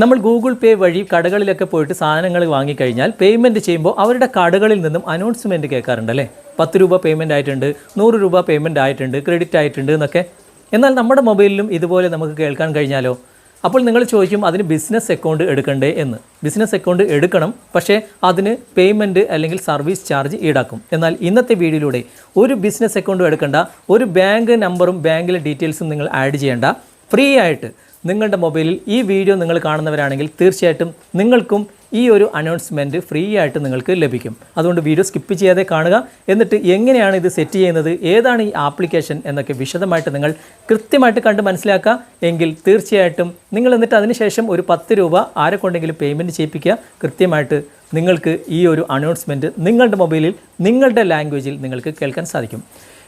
നമ്മൾ ഗൂഗിൾ പേ വഴി കടകളിലൊക്കെ പോയിട്ട് സാധനങ്ങൾ വാങ്ങിക്കഴിഞ്ഞാൽ പേയ്മെന്റ് ചെയ്യുമ്പോൾ അവരുടെ കടകളിൽ നിന്നും അനൗൺസ്മെന്റ് കേൾക്കാറുണ്ടല്ലേ? പത്ത് രൂപ പേയ്മെന്റ് ആയിട്ടുണ്ട് നൂറ് രൂപ പേയ്മെന്റ് ആയിട്ടുണ്ട് ക്രെഡിറ്റ് ആയിട്ടുണ്ട് എന്നൊക്കെ. എന്നാൽ നമ്മുടെ മൊബൈലിലും ഇതുപോലെ നമുക്ക് കേൾക്കാൻ കഴിഞ്ഞാലോ? അപ്പോൾ നിങ്ങൾ ചോദിക്കും അതിന് ബിസിനസ് അക്കൗണ്ട് എടുക്കണ്ടേ? എന്ന്. ബിസിനസ് അക്കൗണ്ട് എടുക്കണം പക്ഷേ അതിന് പേയ്മെന്റ് അല്ലെങ്കിൽ സർവീസ് ചാർജ് ഈടാക്കും. എന്നാൽ ഇന്നത്തെ വീഡിയോയിലൂടെ ഒരു ബിസിനസ് അക്കൗണ്ടും എടുക്കേണ്ട ഒരു ബാങ്ക് നമ്പറും ബാങ്കിലെ ഡീറ്റെയിൽസും നിങ്ങൾ ആഡ് ചെയ്യേണ്ട ഫ്രീ ആയിട്ട് നിങ്ങളുടെ മൊബൈലിൽ ഈ വീഡിയോ നിങ്ങൾ കാണുന്നവരാണെങ്കിൽ തീർച്ചയായിട്ടും നിങ്ങൾക്കും ഈ ഒരു അനൗൺസ്മെന്റ് ഫ്രീ ആയിട്ട് നിങ്ങൾക്ക് ലഭിക്കും. അതുകൊണ്ട് വീഡിയോ സ്കിപ്പ് ചെയ്യാതെ കാണുക. എന്നിട്ട് എങ്ങനെയാണ് ഇത് സെറ്റ് ചെയ്യുന്നത്? ഏതാണ് ഈ ആപ്ലിക്കേഷൻ എന്നൊക്കെ വിശദമായിട്ട് നിങ്ങൾ കൃത്യമായിട്ട് കണ്ട് മനസ്സിലാക്കുക. എങ്കിൽ തീർച്ചയായിട്ടും നിങ്ങൾ എന്നിട്ട് അതിനുശേഷം ഒരു പത്ത് രൂപ ആരെക്കൊണ്ടെങ്കിലും പേയ്മെന്റ് ചെയ്യിപ്പിക്കുക. കൃത്യമായിട്ട് നിങ്ങൾക്ക് ഈ ഒരു അനൗൺസ്മെന്റ് നിങ്ങളുടെ മൊബൈലിൽ നിങ്ങളുടെ ലാംഗ്വേജിൽ നിങ്ങൾക്ക് കേൾക്കാൻ സാധിക്കും.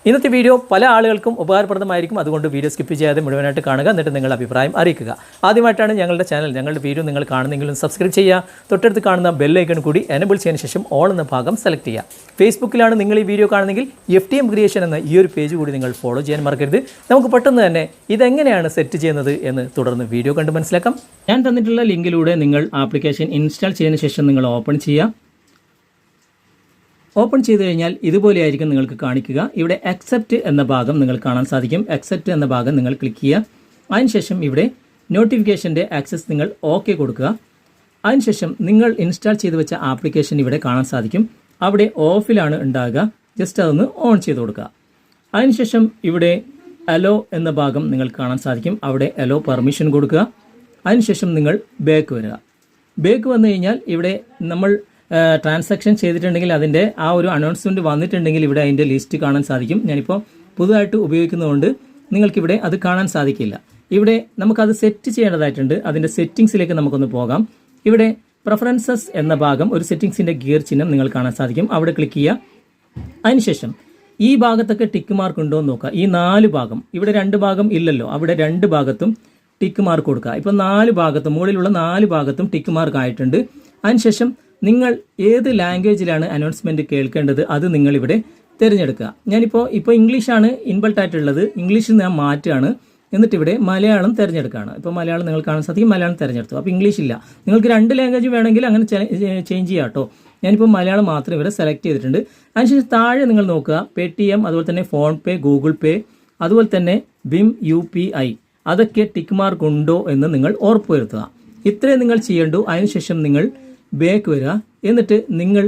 ഇന്നത്തെ വീഡിയോ പല ആളുകൾക്കും ഉപകാരപ്രദമായിരിക്കും. അതുകൊണ്ട് വീഡിയോ സ്കിപ്പ് ചെയ്യാതെ മുഴുവനായിട്ട് കാണുക. എന്നിട്ട് നിങ്ങളുടെ അഭിപ്രായം അറിയിക്കുക. ആദ്യമായിട്ടാണ് ഞങ്ങളുടെ ചാനൽ ഞങ്ങളുടെ വീഡിയോ നിങ്ങൾ കാണുന്നെങ്കിലും സബ്സ്ക്രൈബ് ചെയ്യുക. തൊട്ടടുത്ത് കാണുന്ന ബെല്ലൈക്കൺ കൂടി എനബിൾ ചെയ്യുന്ന ശേഷം ഓൾ എന്ന ഭാഗം സെലക്ട് ചെയ്യുക. ഫേസ്ബുക്കിലാണ് നിങ്ങൾ ഈ വീഡിയോ കാണുന്നെങ്കിൽ എഫ് ടി എം ക്രിയേഷൻ എന്ന ഈ ഒരു പേജ് കൂടി നിങ്ങൾ ഫോളോ ചെയ്യാൻ മറക്കരുത്. നമുക്ക് പെട്ടെന്ന് തന്നെ ഇതെങ്ങനെയാണ് സെറ്റ് ചെയ്യുന്നത് എന്ന് തുടർന്ന് വീഡിയോ കണ്ട് മനസ്സിലാക്കാം. ഞാൻ തന്നിട്ടുള്ള ലിങ്കിലൂടെ നിങ്ങൾ ആപ്ലിക്കേഷൻ ഇൻസ്റ്റാൾ ചെയ്തതിന് ശേഷം നിങ്ങൾ ഓപ്പൺ ചെയ്യുക. ഓപ്പൺ ചെയ്ത് കഴിഞ്ഞാൽ ഇതുപോലെയായിരിക്കും നിങ്ങൾക്ക് കാണിക്കുക. ഇവിടെ അക്സെപ്റ്റ് എന്ന ഭാഗം നിങ്ങൾ കാണാൻ സാധിക്കും. അക്സെപ്റ്റ് എന്ന ഭാഗം നിങ്ങൾ ക്ലിക്ക് ചെയ്യുക. അതിനുശേഷം ഇവിടെ നോട്ടിഫിക്കേഷന്റെ ആക്സസ് നിങ്ങൾ ഓക്കെ കൊടുക്കുക. അതിനുശേഷം നിങ്ങൾ ഇൻസ്റ്റാൾ ചെയ്ത് വെച്ച ആപ്ലിക്കേഷൻ ഇവിടെ കാണാൻ സാധിക്കും. അവിടെ ഓഫിലാണ് ഉണ്ടാകുക. ജസ്റ്റ് അതൊന്ന് ഓൺ ചെയ്ത് കൊടുക്കുക. അതിനുശേഷം ഇവിടെ അലോ എന്ന ഭാഗം നിങ്ങൾ കാണാൻ സാധിക്കും. അവിടെ അലോ പെർമിഷൻ കൊടുക്കുക. അതിനുശേഷം നിങ്ങൾ ബാക്ക് വരിക. ബാക്ക് വന്നു കഴിഞ്ഞാൽ ഇവിടെ നമ്മൾ ട്രാൻസാക്ഷൻ ചെയ്തിട്ടുണ്ടെങ്കിൽ അതിന്റെ ആ ഒരു അനൗൺസ്മെന്റ് വന്നിട്ടുണ്ടെങ്കിൽ ഇവിടെ അതിന്റെ ലിസ്റ്റ് കാണാൻ സാധിക്കും. ഞാനിപ്പോൾ പുതുതായിട്ട് ഉപയോഗിക്കുന്നതുകൊണ്ട് നിങ്ങൾക്കിവിടെ അത് കാണാൻ സാധിക്കില്ല. ഇവിടെ നമുക്കത് സെറ്റ് ചെയ്യേണ്ടതായിട്ടുണ്ട്. അതിന്റെ സെറ്റിങ്സിലേക്ക് നമുക്കൊന്ന് പോകാം. ഇവിടെ പ്രിഫറൻസസ് എന്ന ഭാഗം ഒരു സെറ്റിങ്സിന്റെ ഗിയർ ചിഹ്നം നിങ്ങൾ കാണാൻ സാധിക്കും. അവിടെ ക്ലിക്ക് ചെയ്യുക. അതിനുശേഷം ഈ ഭാഗത്തൊക്കെ ടിക്ക് മാർക്ക് ഉണ്ടോ എന്ന് നോക്കുക. ഈ നാല് ഭാഗം ഇവിടെ രണ്ട് ഭാഗം ഇല്ലല്ലോ. അവിടെ രണ്ട് ഭാഗത്തും ടിക്ക് മാർക്ക് കൊടുക്കുക. ഇപ്പോൾ നാല് ഭാഗത്തും മുകളിലുള്ള നാല് ഭാഗത്തും ടിക്ക് മാർക്ക് ആയിട്ടുണ്ട്. അതിനുശേഷം നിങ്ങൾ ഏത് ലാംഗ്വേജിലാണ് അനൗൺസ്മെന്റ് കേൾക്കേണ്ടത് അത് നിങ്ങളിവിടെ തിരഞ്ഞെടുക്കുക. ഞാനിപ്പോൾ ഇപ്പോൾ ഇംഗ്ലീഷാണ് ഇൻബൾട്ട് ആയിട്ടുള്ളത്. ഇംഗ്ലീഷിൽ ഞാൻ മാറ്റുകയാണ്. എന്നിട്ട് ഇവിടെ മലയാളം തിരഞ്ഞെടുക്കുകയാണ്. ഇപ്പോൾ മലയാളം നിങ്ങൾ കാണാൻ സാധിക്കും മലയാളം തിരഞ്ഞെടുത്തു. അപ്പോൾ ഇംഗ്ലീഷ് ഇല്ല നിങ്ങൾക്ക് രണ്ട് ലാംഗ്വേജ് വേണമെങ്കിൽ അങ്ങനെ ചേഞ്ച് ചെയ്യാം കേട്ടോ. ഞാനിപ്പോൾ മലയാളം മാത്രം ഇവിടെ സെലക്ട് ചെയ്തിട്ടുണ്ട്. അതിനുശേഷം താഴെ നിങ്ങൾ നോക്കുക. പേ ടി എം അതുപോലെ തന്നെ ഫോൺ പേ ഗൂഗിൾ പേ അതുപോലെ തന്നെ ബിം യു പി ഐ അതൊക്കെ ടിക്ക് മാർക്ക് ഉണ്ടോ എന്ന് നിങ്ങൾ ഉറപ്പുവരുത്തുക. ഇത്രയും നിങ്ങൾ ചെയ്യേണ്ടു. അതിനുശേഷം നിങ്ങൾ ബാക്ക് വരിക. എന്നിട്ട് നിങ്ങൾ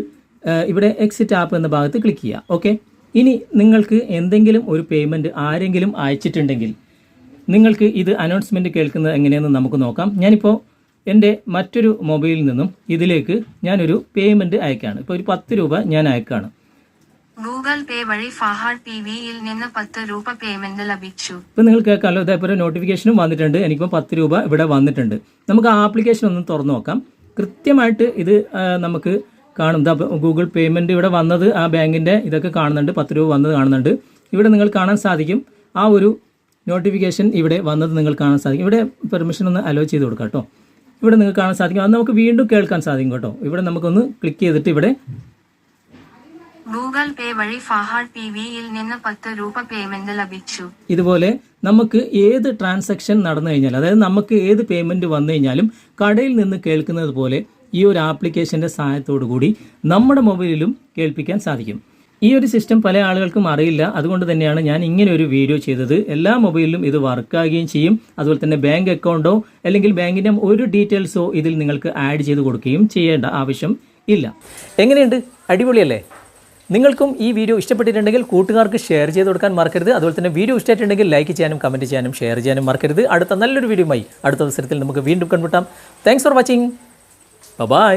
ഇവിടെ എക്സിറ്റ് ആപ്പ് എന്ന ഭാഗത്ത് ക്ലിക്ക് ചെയ്യുക. ഓക്കെ ഇനി നിങ്ങൾക്ക് എന്തെങ്കിലും ഒരു പേയ്മെന്റ് ആരെങ്കിലും അയച്ചിട്ടുണ്ടെങ്കിൽ നിങ്ങൾക്ക് ഇത് അനൗൺസ്മെന്റ് കേൾക്കുന്നത് എങ്ങനെയെന്ന് നമുക്ക് നോക്കാം. ഞാനിപ്പോൾ എന്റെ മറ്റൊരു മൊബൈലിൽ നിന്നും ഇതിലേക്ക് ഞാനൊരു പേയ്മെന്റ് അയക്കുകയാണ് ഇപ്പോൾ ഒരു പത്ത് രൂപ ഞാൻ അയക്കുകയാണ് ഗൂഗിൾ പേ വഴി ഫഹാഡ് ടി വിയിൽ നിന്ന് പത്ത് രൂപ പേയ്മെന്റ് ലഭിച്ചു. ഇപ്പൊ നിങ്ങൾ കേൾക്കാമല്ലോ ഇതേപോലെ നോട്ടിഫിക്കേഷനും വന്നിട്ടുണ്ട്. എനിക്കിപ്പോൾ പത്ത് രൂപ ഇവിടെ വന്നിട്ടുണ്ട്. നമുക്ക് ആ ആപ്ലിക്കേഷൻ ഒന്ന് തുറന്നു നോക്കാം. കൃത്യമായിട്ട് ഇത് നമുക്ക് കാണും. ദാ ഗൂഗിൾ പേയ്മെന്റ് ഇവിടെ വന്നത് ആ ബാങ്കിന്റെ ഇതൊക്കെ കാണുന്നുണ്ട്. പത്ത് രൂപ വന്നത് കാണുന്നുണ്ട്. ഇവിടെ നിങ്ങൾ കാണാൻ സാധിക്കും. ആ ഒരു നോട്ടിഫിക്കേഷൻ ഇവിടെ വന്നത് നിങ്ങൾ കാണാൻ സാധിക്കും. ഇവിടെ പെർമിഷൻ ഒന്ന് അലോ ചെയ്ത് കൊടുക്കാം കേട്ടോ. ഇവിടെ നിങ്ങൾക്ക് കാണാൻ സാധിക്കും. അത് നമുക്ക് വീണ്ടും കേൾക്കാൻ സാധിക്കും കേട്ടോ. ഇവിടെ നമുക്കൊന്ന് ക്ലിക്ക് ചെയ്തിട്ട് ഇവിടെ ഗൂഗിൾ പേ വഴി ഫഹാഡ് പി വിയിൽ നിന്ന് പത്ത് രൂപ പേയ്മെന്റ് ലഭിച്ചു. ഇതുപോലെ നമുക്ക് ഏത് ട്രാൻസാക്ഷൻ നടന്നു കഴിഞ്ഞാൽ അതായത് നമുക്ക് ഏത് പേയ്മെന്റ് വന്നു കഴിഞ്ഞാലും കടയിൽ നിന്ന് കേൾക്കുന്നത് പോലെ ഈ ഒരു ആപ്ലിക്കേഷന്റെ സഹായത്തോടു കൂടി നമ്മുടെ മൊബൈലിലും കേൾപ്പിക്കാൻ സാധിക്കും. ഈ ഒരു സിസ്റ്റം പല ആളുകൾക്കും അറിയില്ല. അതുകൊണ്ട് തന്നെയാണ് ഞാൻ ഇങ്ങനെ ഒരു വീഡിയോ ചെയ്തത്. എല്ലാ മൊബൈലിലും ഇത് വർക്കാകുകയും ചെയ്യും. അതുപോലെ തന്നെ ബാങ്ക് അക്കൗണ്ടോ അല്ലെങ്കിൽ ബാങ്കിന്റെ ഒരു ഡീറ്റെയിൽസോ ഇതിൽ നിങ്ങൾക്ക് ആഡ് ചെയ്ത് കൊടുക്കുകയും ചെയ്യേണ്ട ആവശ്യം ഇല്ല. എങ്ങനെയുണ്ട്? അടിപൊളിയല്ലേ? നിങ്ങൾക്കും ഈ വീഡിയോ ഇഷ്ടപ്പെട്ടിട്ടുണ്ടെങ്കിൽ കൂട്ടുകാർക്ക് ഷെയർ ചെയ്ത് കൊടുക്കാൻ മറക്കരുത്. അതുപോലെ തന്നെ വീഡിയോ ഇഷ്ടമായിട്ടുണ്ടെങ്കിൽ ലൈക്ക് ചെയ്യാനും കമന്റ് ചെയ്യാനും ഷെയർ ചെയ്യാനും മറക്കരുത്. അടുത്ത നല്ലൊരു വീഡിയോയുമായി അടുത്ത അവസരത്തിൽ നമുക്ക് വീണ്ടും കണ്ടുമുട്ടാം. Thanks for watching bye